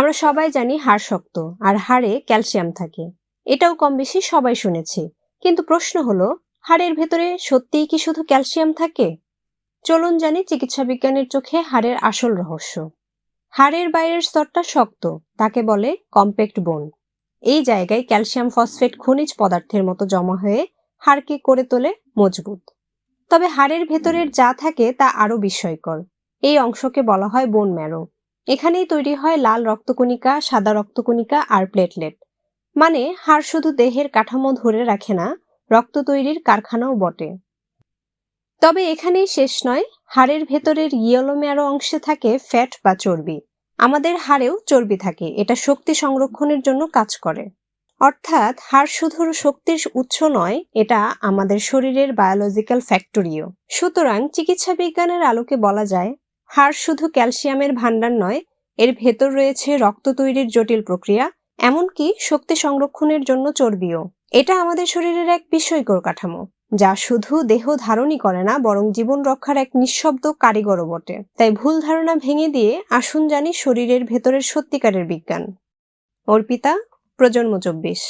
আমরা সবাই জানি হাড় শক্ত আর হাড়ে ক্যালসিয়াম থাকে। এটাও কম বেশি সবাই শুনেছি। কিন্তু প্রশ্ন হলো, হাড়ের ভেতরে সত্যিই কি শুধু ক্যালসিয়াম থাকে? চলুন জানি চিকিৎসা বিজ্ঞানের চোখে হাড়ের আসল রহস্য। হাড়ের বাইরের স্তরটা শক্ত, তাকে বলে কম্প্যাক্ট বোন। এই জায়গায় ক্যালসিয়াম ফসফেট খনিজ পদার্থের মতো জমা হয়ে হাড়কে করে তোলে মজবুত। তবে হাড়ের ভেতরের যা থাকে তা আরও বিস্ময়কর। এই অংশকে বলা হয় বোন ম্যারো। এখানেই তৈরি হয় লাল রক্তকণিকা, সাদা রক্তকণিকা আর প্লেটলেট। মানে হাড় শুধু দেহের কাঠামো ধরে রাখে না, রক্ত তৈরির কারখানাও বটে। তবে এখানেই শেষ নয়, হাড়ের ভেতরের ইয়েলো ম্যারো অংশে থাকে ফ্যাট বা চর্বি। আমাদের হাড়েও চর্বি থাকে, এটা শক্তি সংরক্ষণের জন্য কাজ করে। অর্থাৎ হাড় শুধু শক্তির উৎস নয়, এটা আমাদের শরীরের বায়োলজিক্যাল ফ্যাক্টরিও সুতরাং চিকিৎসা বিজ্ঞানের আলোকে বলা যায় হাড় শুধু ক্যালসিয়ামের ভাণ্ডার নয়, এর ভেতর রয়েছে রক্ত তৈরির জটিল প্রক্রিয়া, এমনকি শক্তি সংরক্ষণের জন্য চর্বিও। এটা আমাদের শরীরের এক বিস্ময়কর কাঠামো, যা শুধু দেহ ধারণই করে না, বরং জীবন রক্ষার এক নিঃশব্দ কারিগরও বটে। তাই ভুল ধারণা ভেঙে দিয়ে আসুন জানি শরীরের ভেতরের সত্যিকারের বিজ্ঞান। অর্পিতা, প্রজন্ম চব্বিশ।